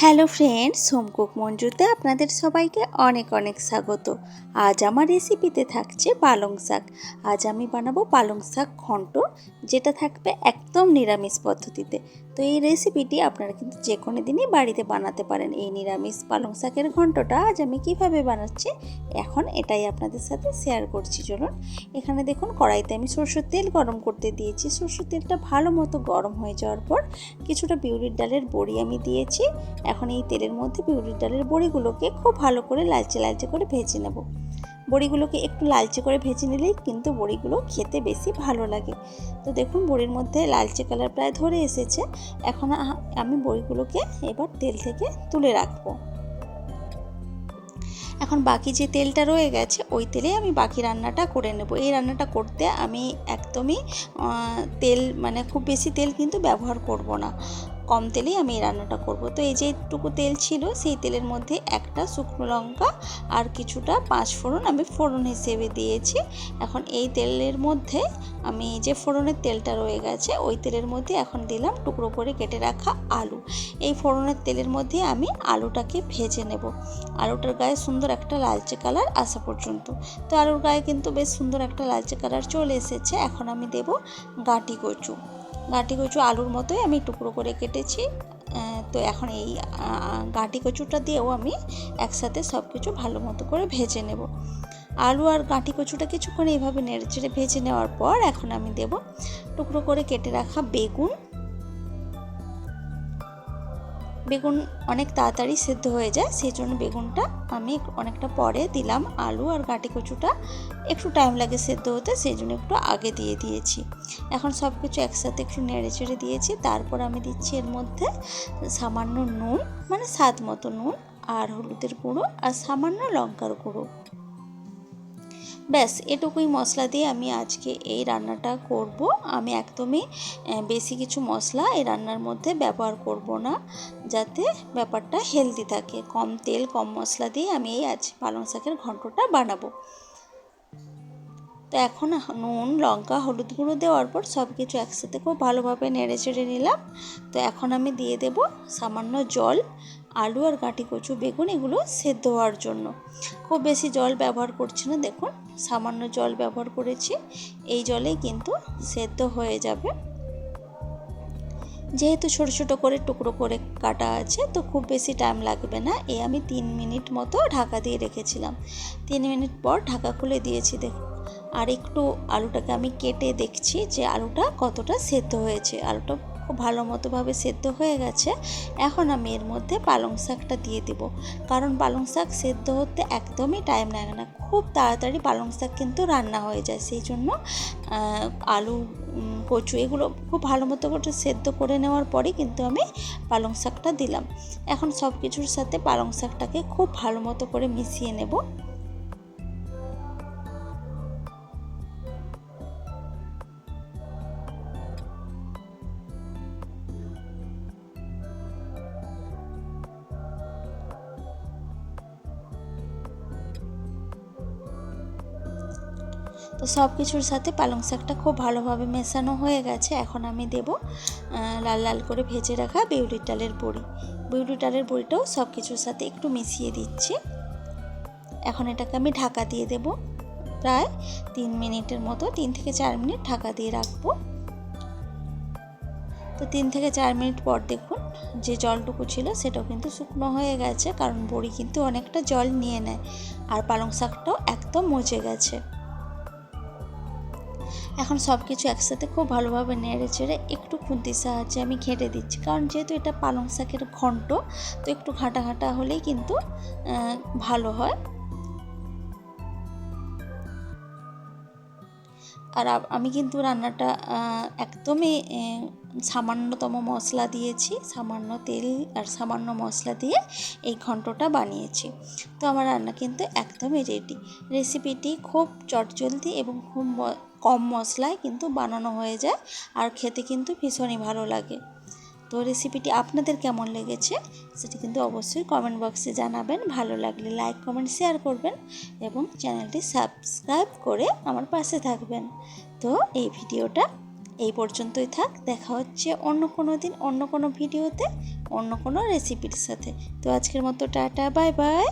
Hello friends সোমকুক মঞ্জুতে আপনাদের সবাইকে অনেক অনেক স্বাগত। আজ আমার রেসিপিতে থাকছে পালং শাক। আজ আমি বানাবো পালং শাক ঘন্ট, যেটা থাকবে একদম নিরামিষ পদ্ধতিতে। তো এই রেসিপিটি আপনারা কিন্তু যে কোনো দিনই বাড়িতে বানাতে পারেন। এই নিরামিষ পালং শাকের ঘন্টটা আজ আমি কীভাবে বানাচ্ছি এখন এটাই আপনাদের সাথে শেয়ার করছি, চলুন। এখানে দেখুন, কড়াইতে আমি সরষের তেল গরম করতে দিয়েছি। সরষের তেলটা ভালো মতো গরম হয়ে যাওয়ার পর কিছুটা বিউলির ডালের বড়ি আমি দিয়েছি। এখন এই তেলের মধ্যে বিউলির ডালের বড়িগুলোকে খুব ভালো করে লালচে লালচে করে ভেজে নেব। বড়িগুলোকে একটু লালচে করে ভেজে নিলেই কিন্তু বড়িগুলো খেতে বেশি ভালো লাগে। তো দেখুন, বড়ির মধ্যে লালচে কালার প্রায় ধরে এসেছে। এখন আমি বড়িগুলোকে এবার তেল থেকে তুলে রাখব। এখন বাকি যে তেলটা রয়ে গেছে, ওই তেলে আমি বাকি রান্নাটা করে নেব। এই রান্নাটা করতে আমি একদমই তেল মানে খুব বেশি তেল কিন্তু ব্যবহার করব না। কম তেলেই আমি এই রান্নাটা করব। তো এই যেটুকু তেল ছিল, সেই তেলের মধ্যে একটা শুকনো লঙ্কা আর কিছুটা পাঁচ ফোড়ন আমি ফোড়ন হিসেবে দিয়েছি। এখন এই তেলের মধ্যে আমি যে ফোড়নের তেলটা রয়ে গেছে, ওই তেলের মধ্যে এখন দিলাম টুকরো করে কেটে রাখা আলু। এই ফোড়নের তেলের মধ্যে আমি আলুটাকে ভেজে নেব। আলুটার গায়ে সুন্দর একটা লালচে কালার আসা পর্যন্ত। তো আলুর গায়ে কিন্তু বেশ সুন্দর একটা লালচে কালার চলে এসেছে। এখন আমি দেব গাঁটি কচু। গাঁটি কচু আলুর মতোই আমি টুকরো করে কেটেছি। তো এখন এই গাঁটি কচুটা দিয়েও আমি একসাথে সব কিছু ভালো মতো করে ভেজে নেব। আলু আর গাঁটি কচুটা কিছুক্ষণ এইভাবে নেড়েচেড়ে ভেজে নেওয়ার পর এখন আমি দেব টুকরো করে কেটে রাখা বেগুন। বেগুন অনেক তাড়াতাড়ি সেদ্ধ হয়ে যায়, সেই জন্য বেগুনটা আমি অনেকটা পরে দিলাম আলু আর গাঁটি কচুটা। একটু টাইম লাগে সেদ্ধ হতে, সেই জন্য একটু আগে দিয়ে দিয়েছি। এখন সব কিছু একসাথে একটু নেড়ে চেড়ে দিয়েছি, তারপর আমি দিচ্ছি এর মধ্যে সামান্য নুন মানে স্বাদ মতো নুন আর হলুদের গুঁড়ো আর সামান্য লঙ্কার গুঁড়ো। ব্যাস, এটুকুই মশলা দিয়ে আমি আজকে এই রান্নাটা করব। আমি একদমই বেশি কিছু মশলা এই রান্নার মধ্যে ব্যবহার করব না, যাতে ব্যাপারটা হেলদি থাকে। কম তেল, কম মশলা দিয়ে আমি এই আজ পালং শাকের ঘন্টটা বানাবো। তো এখন নুন, লঙ্কা, হলুদ গুঁড়ো দেওয়ার পর সব কিছু একসাথে খুব ভালোভাবে নেড়ে চেড়ে নিলাম। তো এখন আমি দিয়ে দেব সামান্য জল আলু আর গাঁটি কচু, বেগুন এগুলো সেদ্ধ হওয়ার জন্য। খুব বেশি জল ব্যবহার করছি না, দেখুন, সামান্য জল ব্যবহার করেছি। এই জলেই কিন্তু সেদ্ধ হয়ে যাবে। যেহেতু ছোটো ছোটো করে টুকরো করে কাটা আছে, তো খুব বেশি টাইম লাগবে না। এ আমি তিন মিনিট মতো ঢাকা দিয়ে রেখেছিলাম। তিন মিনিট পর ঢাকা খুলে দিয়েছি, দেখুন। আর একটু আলুটাকে আমি কেটে দেখছি যে আলুটা কতটা সেদ্ধ হয়েছে। আলুটা খুব ভালো মতোভাবে সেদ্ধ হয়ে গেছে। এখন আমি এর মধ্যে পালং শাকটা দিয়ে দিব। কারণ পালং শাক সেদ্ধ হতে একদমই টাইম লাগে না। খুব তাড়াতাড়ি পালং শাক কিন্তু রান্না হয়ে যায়। সেই জন্য আলু কচু এগুলো খুব ভালো মতো করে সেদ্ধ করে নেওয়ার পরে কিন্তু আমি পালং শাকটা দিলাম। এখন সব কিছুর সাথে পালং শাকটাকে খুব ভালো মতো করে মিশিয়ে নেব। তো সব কিছুর সাথে পালং শাকটা খুব ভালোভাবে মেশানো হয়ে গেছে। এখন আমি দেব লাল লাল করে ভেজে রাখা বিউলির ডালের বড়ি। বিউলির ডালের বড়িটাও সব কিছুর সাথে একটু মিশিয়ে দিচ্ছি। এখন এটাকে আমি ঢাকা দিয়ে দেব। প্রায় তিন মিনিটের মতো, তিন থেকে চার মিনিট ঢাকা দিয়ে রাখব। তো তিন থেকে চার মিনিট পর দেখুন, যে জলটুকু ছিল সেটাও কিন্তু শুকনো হয়ে গেছে, কারণ বড়ি কিন্তু অনেকটা জল নিয়ে নেয়। আর পালং শাকটাও একদম মজে গেছে। এখন সব কিছু একসাথে খুব ভালোভাবে নেড়ে চেড়ে একটু খুন্তির সাহায্যে আমি ঘেঁটে দিচ্ছি। কারণ যেহেতু এটা পালং শাকের ঘন্ট, তো একটু ঘাঁটা ঘাঁটা হলেই কিন্তু ভালো হয়। আর আমি কিন্তু রান্নাটা একদমই সামান্যতম মশলা দিয়েছি, সামান্য তেল আর সামান্য মশলা দিয়ে এই ঘন্টটা বানিয়েছি। তো আমার রান্না কিন্তু একদমই রেডি রেসিপিটি খুব চটজলদি এবং খুব কম মশলায় কিন্তু বানানো হয়ে যায় আর খেতে কিন্তু ভীষণই ভালো লাগে। তো রেসিপিটি আপনাদের কেমন লেগেছে সেটি কিন্তু অবশ্যই কমেন্ট বক্সে জানাবেন। ভালো লাগলে লাইক কমেন্ট শেয়ার করবেন এবং চ্যানেলটি সাবস্ক্রাইব করে আমার পাশে থাকবেন। তো এই ভিডিওটা এই পর্যন্তই থাক। দেখা হচ্ছে অন্য কোনো দিন, অন্য কোনো ভিডিওতে, অন্য কোনো রেসিপির সাথে। তো আজকের মতো টাটা বাই বাই